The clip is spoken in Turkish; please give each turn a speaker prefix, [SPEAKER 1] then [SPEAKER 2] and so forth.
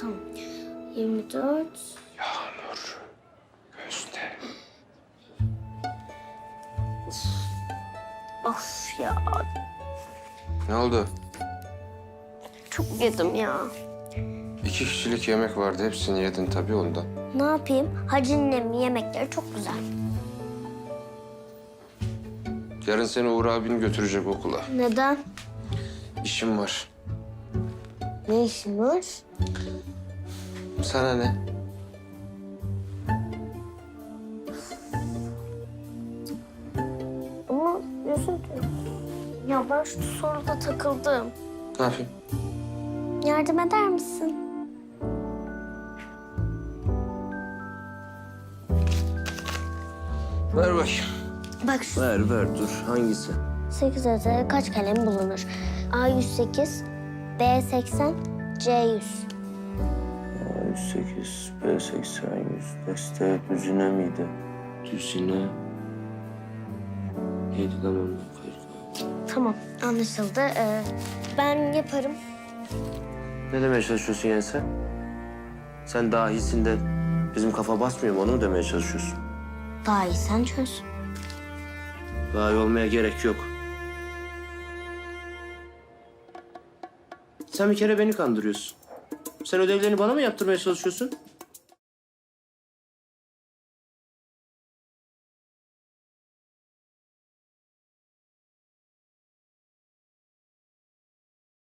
[SPEAKER 1] Tamam. 24.
[SPEAKER 2] Yağmur. Gözde.
[SPEAKER 1] Of ya.
[SPEAKER 2] Ne oldu?
[SPEAKER 1] Çok yedim ya.
[SPEAKER 2] İki kişilik yemek vardı. Hepsini yedin tabii ondan.
[SPEAKER 1] Ne yapayım? Hacı annemin yemekleri çok güzel.
[SPEAKER 2] Yarın seni Uğur abin götürecek okula.
[SPEAKER 1] Neden?
[SPEAKER 2] İşim var.
[SPEAKER 1] Ne işin var?
[SPEAKER 2] Sana ne?
[SPEAKER 1] Ama üzüldüm. Ya ben şu soruda takıldım.
[SPEAKER 2] Ne yapayım?
[SPEAKER 1] Yardım eder misin?
[SPEAKER 2] Ver bakayım.
[SPEAKER 1] Bak şu
[SPEAKER 2] Ver ver dur. Hangisi?
[SPEAKER 1] 8 kaç kalem bulunur? A108, B80, C100.
[SPEAKER 2] 108, B80, 100. Deste düzine miydi? Düzine. Neydi lan onun farkı?
[SPEAKER 1] Tamam, anlaşıldı. Ee, ben yaparım.
[SPEAKER 2] Ne demeye çalışıyorsun yani sen? Sen dahisin de bizim kafa basmıyor mu onu mu demeye çalışıyorsun?
[SPEAKER 1] Daha iyi sen çöz.
[SPEAKER 2] Dahi olmaya gerek yok. Sen bir kere beni kandırıyorsun. Sen ödevlerini bana mı yaptırmaya çalışıyorsun?